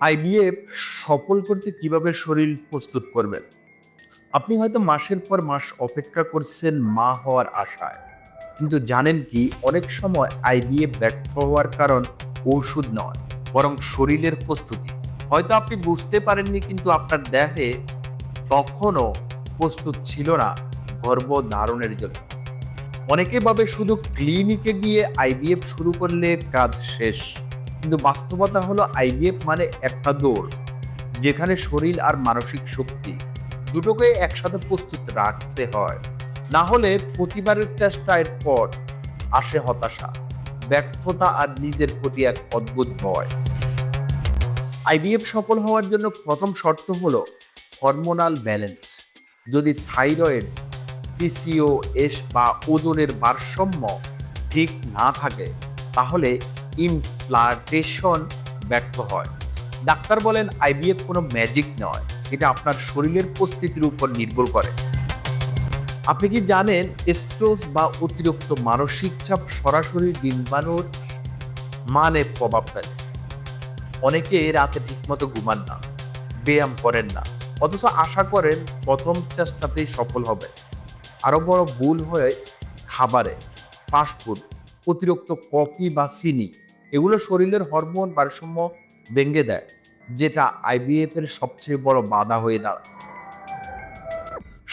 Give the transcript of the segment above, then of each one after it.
IVF সফল করতে কীভাবে শরীর প্রস্তুত করবেন আপনি হয়তো মাসের পর মাস অপেক্ষা করছেন মা হওয়ার আশায়। কিন্তু জানেন কি, অনেক সময় আইভিএফ ব্যর্থ হওয়ার কারণ ওষুধ নয়, বরং শরীরের প্রস্তুতি। হয়তো আপনি বুঝতে পারেননি, কিন্তু আপনার দেহে তখনও প্রস্তুত ছিল না গর্ভ ধারণের জন্য। অনেকে ভাবে শুধু ক্লিনিকে গিয়ে আইভিএফ শুরু করলে কাজ শেষ। কিন্তু বাস্তবতা হলো আইভিএফ মানে একটা দৌড়, যেখানে শরীর আর মানসিক শক্তি দুটোকে একসাথে প্রস্তুত রাখতে হয়। না হলে প্রতিবারের চেষ্টার পর আসে হতাশা, ব্যর্থতা আর নিজের প্রতি এক অদ্ভুত ভয়। আইভিএফ সফল হওয়ার জন্য প্রথম শর্ত হলো হরমোনাল ব্যালেন্স যদি থাইরয়েড পিসিও এস বা ওজনের ভারসাম্য ঠিক না থাকে তাহলে ইমপ্লান্টেশন ব্যর্থ হয়। ডাক্তার বলেন আইভিএফ কোনো ম্যাজিক নয়, এটা আপনার শরীরের প্রস্তুতির উপর নির্ভর করে। আপনি কি জানেন স্ট্রোস বা অতিরিক্ত মানসিক চাপ সরাসরি ডিম্বাণুর মানে প্রভাব ফেলে অনেকে রাতে ঠিকমতো ঘুমান না, ব্যায়াম করেন না, অথচ আশা করেন প্রথম চেষ্টাতেই সফল হবে। আরও বড় ভুল হয়ে খাবারে ফাস্টফুড অতিরিক্ত কফি বা চিনি, এগুলো শরীরের হরমোন ভারসাম্য ভেঙে দেয়, যেটা আইবিএফ এর সবচেয়ে বড় বাধা হয়ে দাঁড়ায়।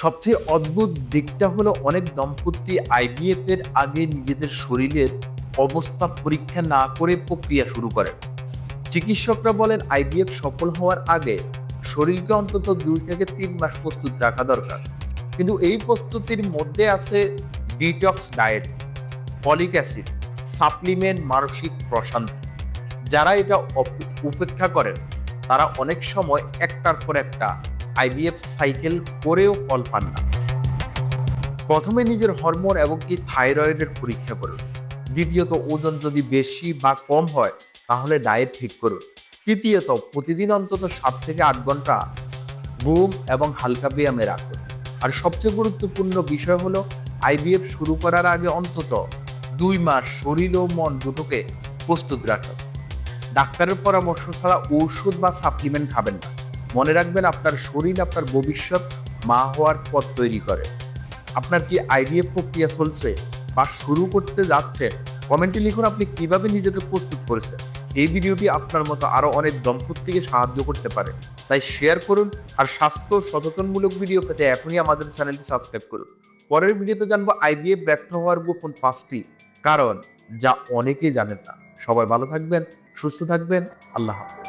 সবচেয়ে অদ্ভুত দিকটা হলো অনেক দম্পতি আইবিএফ এর আগে নিজেদের শরীরের অবস্থা পরীক্ষা না করে প্রক্রিয়া শুরু করেন চিকিৎসকরা বলেন আইবিএফ সফল হওয়ার আগে শরীরকে অন্তত দুই থেকে তিন মাস প্রস্তুত রাখা দরকার। কিন্তু এই প্রস্তুতির মধ্যে আছে detox diet folic acid, supplement মানসিক প্রশান্তি। যারা এটা উপেক্ষা করেন, তারা অনেক সময় একটার পর একটা আইভিএফ সাইকেল করেও ফল পান না। প্রথমে নিজের হরমোন এবং কি থাইরয়েডের পরীক্ষা করুন। দ্বিতীয়ত, ওজন যদি বেশি বা কম হয়, তাহলে ডায়েট ঠিক করুন। তৃতীয়ত, প্রতিদিন অন্তত সাত থেকে আট ঘণ্টা ঘুম এবং হালকা ব্যায়ামে রাখুন। আর সবচেয়ে গুরুত্বপূর্ণ বিষয় হলো আইভিএফ শুরু করার আগে অন্তত দুই মাস শরীর ও মন দুটোকে প্রস্তুত রাখুন। ডাক্তারের পরামর্শ ছাড়া ঔষধ বা সাপ্লিমেন্ট খাবেন না। মনে রাখবেন আপনার শরীর, আপনার ভবিষ্যৎ মা হওয়ার পথ তৈরি করে। আপনার কি আইডিএফ প্রক্রিয়া চলছে বা শুরু করতে যাচ্ছে? কমেন্টে লিখুন আপনি কীভাবে নিজেকে প্রস্তুত করেছেন। এই ভিডিওটি আপনার মতো আরও অনেক দম্পতিকে সাহায্য করতে পারে। তাই শেয়ার করুন আর স্বাস্থ্য সচেতনমূলক ভিডিও পেতে এখনই আমাদের চ্যানেলটি সাবস্ক্রাইব করুন। পরের ভিডিওতে জানব আইবিএফ ব্যর্থ হওয়ার গোপন পাঁচটি কারণ যা অনেকেই জানেন না। সবাই ভালো থাকবেন সুস্থ থাকবেন। আল্লাহ হাফেজ।